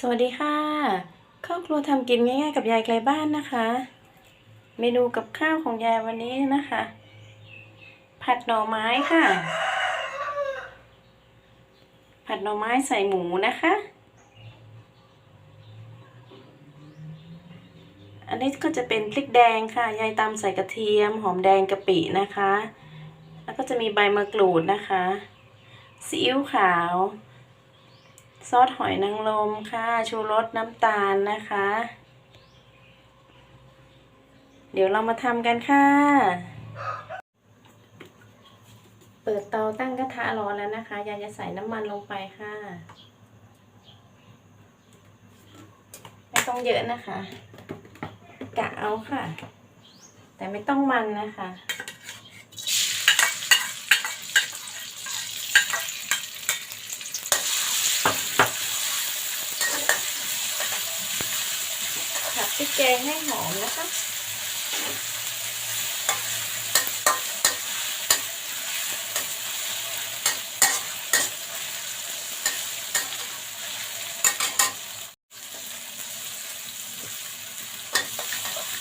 สวัสดีค่ะครอบครัวทำกินง่ายๆกับยายไกลบ้านนะคะ เมนูกับข้าวของยายวันนี้นะคะ ผัดหน่อไม้ค่ะ ผัดหน่อไม้ใส่หมูนะคะ อันนี้ก็จะเป็นพริกแดงค่ะ ยายตำใส่กระเทียม หอมแดงกะปินะคะ แล้วก็จะมีใบมะกรูดนะคะซีอิ๊วขาว ซอสหอยนางรมค่ะ ชูรสน้ำตาลนะคะ เดี๋ยวเรามาทำกันค่ะ เปิดเตาตั้งกระทะร้อนแล้วนะคะยายจะใส่น้ำมันลงไปค่ะ ไม่ต้องเยอะนะคะ กะเอาค่ะ แต่ไม่ต้องมันนะคะ พริกแกงให้หอมนะคะ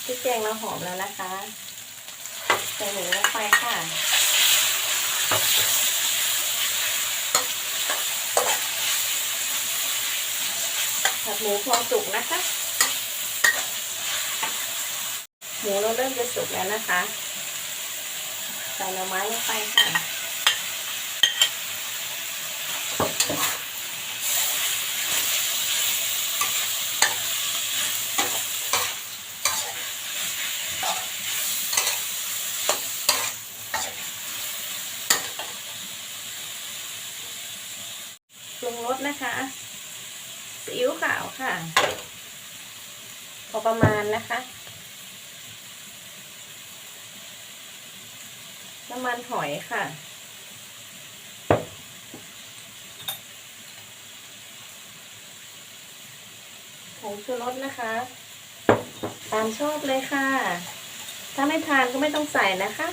พริกแกงเราหอมแล้วนะคะใส่หมูลงไปค่ะผัดหมูพอสุกนะคะ หมูเราเริ่มจะสุกแล้วนะคะ ใส่หน่อไม้ลงไปค่ะปรุงรสนะคะซีอิ๊วขาวค่ะ พอประมาณนะคะ น้ำมันหอยค่ะ ผงชูรสนะคะ ตามชอบเลยค่ะ ถ้าไม่ทานก็ไม่ต้องใส่นะคะ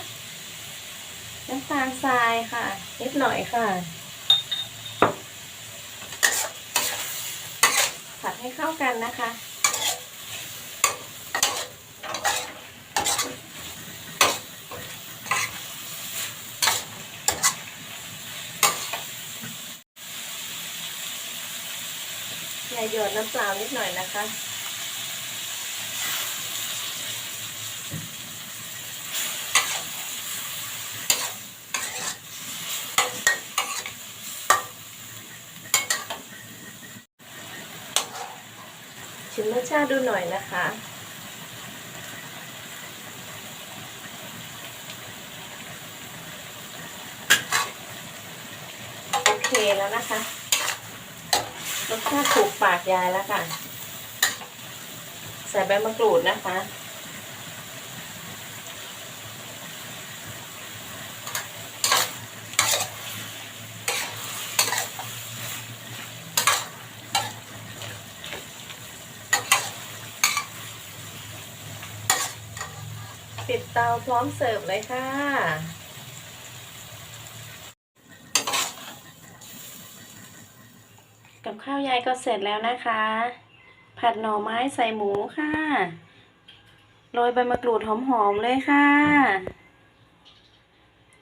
น้ำตาลทรายค่ะ นิดหน่อยค่ะ ผัดให้เข้ากันนะคะ ย่าหยดน้ำเปล่านิดหน่อยนะคะ ชิมรสชาติดูหน่อยนะคะโอเคแล้วนะคะ รสชาติถูกปากยายแล้วค่ะ ใส่ใบมะกรูดนะคะ ปิดเตาพร้อมเสิร์ฟเลยค่ะ กับ ข้าวยายก็เสร็จแล้วนะคะ ผัดหน่อไม้ใส่หมูค่ะ โรยใบมะกรูดหอมๆเลยค่ะ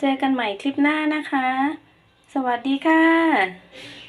เจอกันใหม่คลิปหน้านะคะ สวัสดีค่ะ